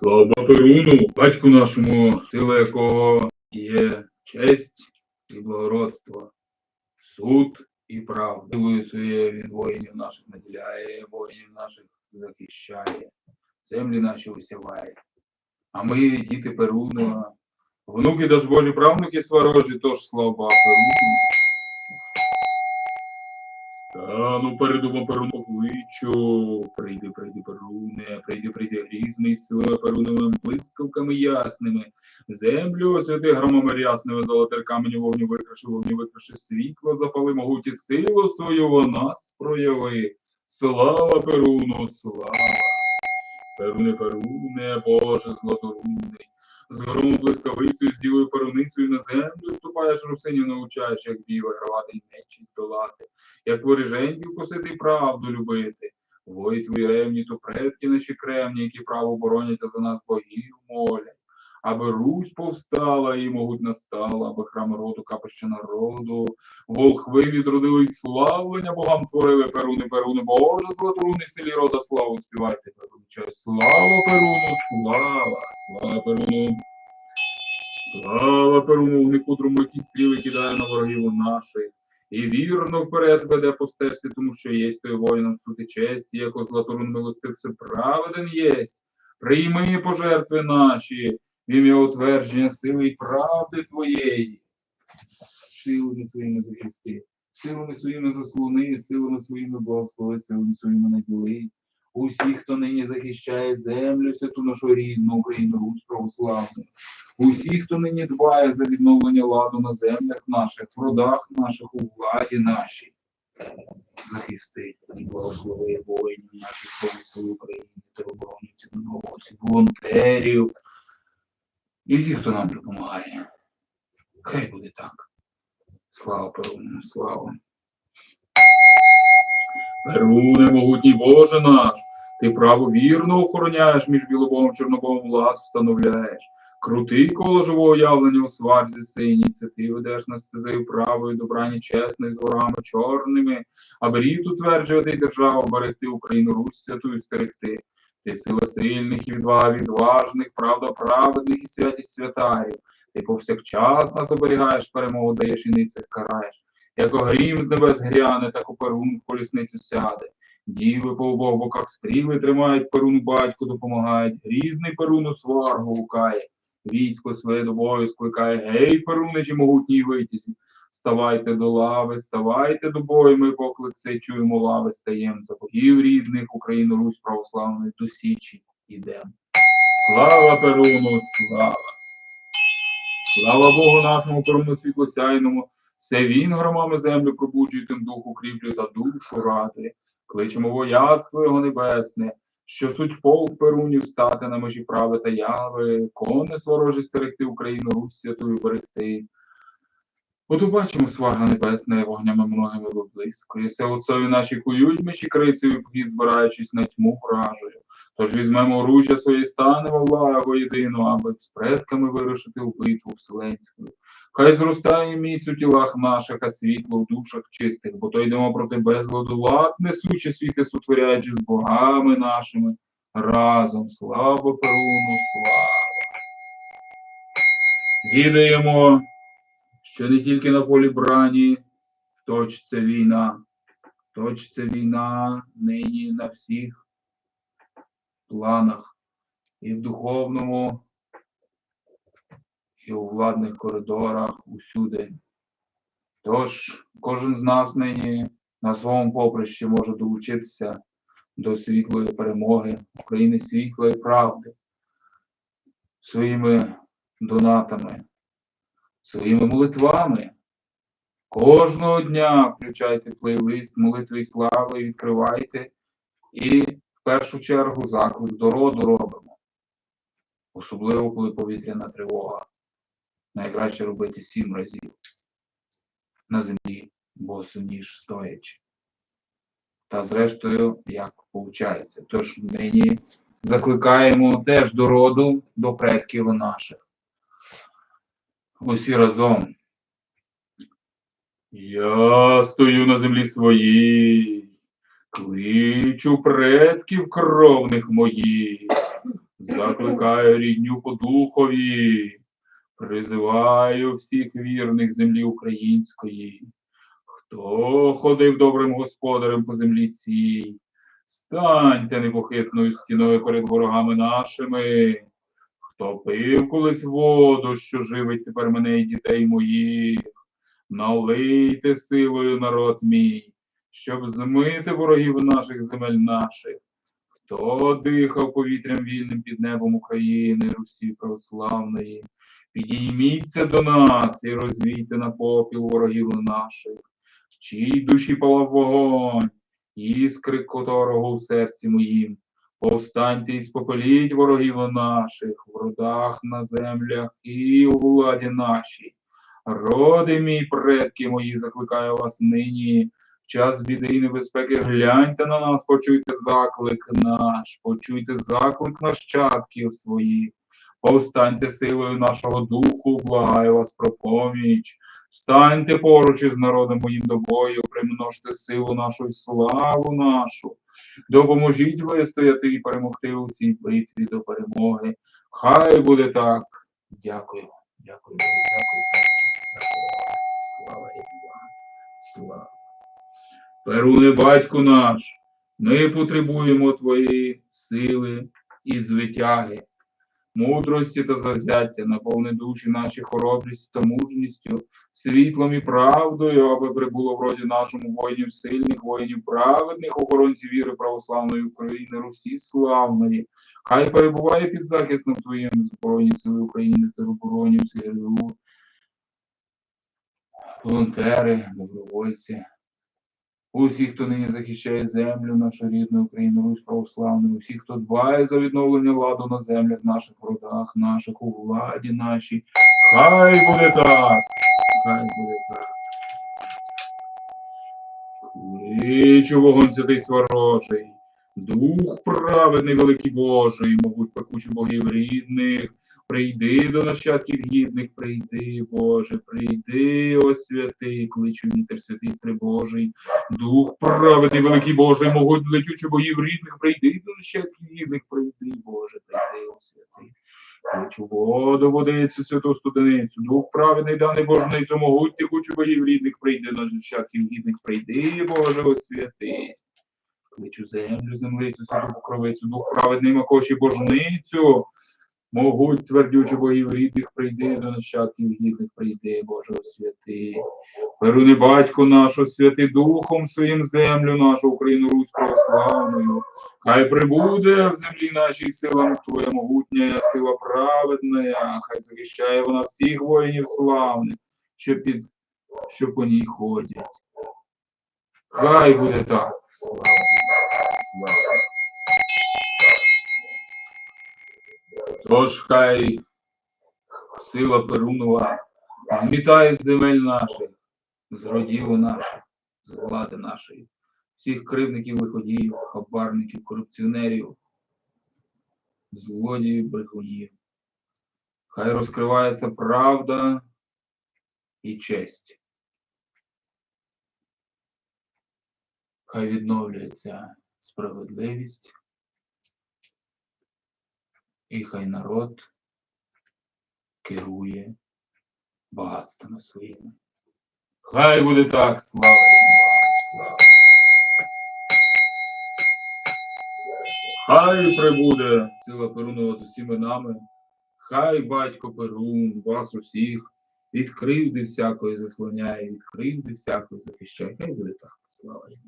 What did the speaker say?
Слава Перуну, батьку нашому, сила якого є честь і благородство, суд і правда. Силою своєю він воїнів наших наділяє, воїнів наших захищає, землі наші усяває. А ми, діти Перуна, внуки даж Божі, правнуки сварожі, тож слава Перуну. Стану перед умом Перуну покличу. Прийди, прийди, Перуне, прийди, прийди, грізний, сила Перуновими блискавками ясними. Землю освяти громами рясними, золотер камені вогню викраши, вогню викраши, світло запали, могуті силу свою во нас прояви. Слава Перуну, слава! Перуне, Перуне, Боже златорунний. З грому блискавицею, з ділою перуницею на землю вступаєш, русинів научаєш, як бій вигравати й нечість долати, як воріженьків косити правду любити. Вої твої ревні, то предки наші кремні, які право боронять, а за нас богів молять. Аби Русь повстала і могуть настала, аби храм роду, капище народу, волхви відродили й славлення богам творили Перуни, Перуни, Боже, златоруни, селі рода, славу співайте, Перунчай. Слава Перуну, слава, слава Перуну. Слава Перуну, вогникудрому, які стріли кидає на ворогів наших. І вірно вперед веде по стежці, тому що єсть той воїном сути честі, яко златорун милостив все праведен єсть. Прийми пожертви наші, в ім'я утвердження сили і правди твоєї. Силами своїми захисти, силами своїми заслони, силами своїми благослови, силами своїми наділи. Усіх, хто нині захищає землю, святу нашу рідну Україну, Русь православну. Усіх, хто нині дбає за відновлення ладу на землях наших, в родах наших, у владі нашій. Захисти і благослови воїнів наших Славі України, тероборонців, науковців, волонтерів і всіх, хто нам допомагає. Хай буде так. Слава Перуну, слава. Перуне, могутній Боже наш, ти право вірно охороняєш між білобогом чорнобогом лад встановляєш. Крутий коло живого явлення у сварзі синій, це ти ведеш нас стезею правою, добрані чесною, з горами чорними, аби рід утверджувати державу, берегти Україну, Русь святую стерегти. Ти сила сильних і відвага відважних, правда праведних і святість святарів. Ти повсякчас нас оберігаєш, перемогу даєш і ницих караєш. Як грім з небес гряне, так у перун колісницю сяде. Діви по обох боках стріли тримають, перун батько допомагають, грізний перун у сваргу гукає. Військо своє до бою скликає, гей, перуничі могутній витязі. Ставайте до лави, ставайте до бою, ми поклик цей чуємо лави, стаєм за богів рідних, Україну, Русь православної до Січі ідем. Слава Перуну, слава! Слава Богу нашому Перуну світлосяйному, все він громами землю пробуджує, тим дух укріплює та душу радує. Кличемо вояцтво його небесне, що суть полк Перунів стати на межі прави та яви, кони сворожі стерегти Україну, Русь святую берегти. От убачимо сварга небесне, вогнями многими виблискує. Се отцові наші кують мечі крицею, збираючись на тьму вражою. Тож візьмемо оружжя своє, станемо благо єдину, аби з предками вирушити у битву вселенську. Хай зростає міць у тілах наших, а світло в душах чистих, бо то йдемо проти безладу лад, несучи світи сутворяючи з богами нашими. Разом слава Перуну, слава. Відаємо, що не тільки на полі брані точиться війна, точиться війна нині на всіх планах, і в духовному, і у владних коридорах усюди. Тож кожен з нас нині на своєму поприщі може долучитися до світлої перемоги України світла і правди своїми донатами, своїми молитвами. Кожного дня включайте плейлист молитви і слави, відкривайте і в першу чергу заклик до роду робимо. Особливо, коли повітряна тривога. Найкраще робити сім разів на землі, босу ніж стоячи. Та зрештою, як виходить. Тож нині закликаємо теж до роду, до предків наших. Усі разом. Я стою на землі своїй, кличу предків кровних моїх, закликаю рідню по духові, призиваю всіх вірних землі української. Хто ходив добрим господарем по землі цій, станьте непохитною стіною перед ворогами нашими. Хто пив колись воду, що живить тепер мене і дітей моїх, налийте силою народ мій, щоб змити ворогів наших земель наших. Хто дихав повітрям вільним під небом України, Русі православної, підійміться до нас і розвійте на попіл ворогів наших, в чій душі палав вогонь, іскри котрого у серці моїм. Повстаньте і спопеліть ворогів наших в родах на землях і у владі нашій. Роди мій, предки мої, закликаю вас нині. В час біди і небезпеки гляньте на нас, почуйте заклик наш, почуйте заклик нащадків своїх. Повстаньте силою нашого духу, благаю вас про поміч. Станьте поруч із народом моїм до бою, примножте силу нашу і славу нашу. Допоможіть вистояти і перемогти у цій битві до перемоги. Хай буде так. Дякую. Дякую. Дякую. Слава вам. Слава. Перуне, батьку наш, ми потребуємо твоєї сили і звитяги, мудрості та завзяття, наповни душі наші хоробрістю та мужністю, світлом і правдою, аби прибуло в роді нашому воїнів сильних, воїнів праведних, охоронців віри православної України, Русі славної. Хай перебуває під захистом Твоїм збройні сили України та оборонів СГРУ, волонтери, добровольці. Усі, хто нині захищає землю, нашу рідну Україну, Русь православну, усі, хто дбає за відновлення ладу на землях, наших родах, наших у владі нашій. Хай буде так! Хай буде так. Кличу вогонь святий сварожий, дух праведний великий Божий, мабуть, пекучі богів рідних, прийди до нащадків гідних, прийди, Боже, прийди, о святий, кличу вітер святий стрий Божий, дух праведний великий Божий, могуть летючі богів рідних, прийди до нащадків гідних, прийди, Боже, прийди, о святий. Кличу воду, водицю, святу студеницю, дух праведний, даний божницю, могуть текучу богів рідних, прийди до нащадків гідних, прийди, Боже, о святий. Кличу землю, землицю, святу покровицю, дух праведний макоші божницю. Могуть твердючі богів рідних, прийди до нащадків гідних, прийди, Боже, о святий. Перуни батько нашу, святий Духом своїм землю, нашу Україну Русь православною. Хай прибуде в землі нашій силам Твоя могутня, сила праведна, хай захищає вона всіх воїнів славних, що під що по ній ходять. Хай буде так. Слава. Слава. Тож хай сила Перунова змітає земель наших, з родів наших, з влади нашої, всіх кривників, виходіїв, хабарників, корупціонерів, злодіїв, брехунів. Хай розкривається правда і честь. Хай відновлюється справедливість. І хай народ керує багатствами своїми. Хай буде так, слава їм, слава. Хай прибуде сила Перунова з усіми нами. Хай батько Перун вас усіх від кривди всякої заслоняє, від кривди всякої захищає. Хай буде так, слава їм.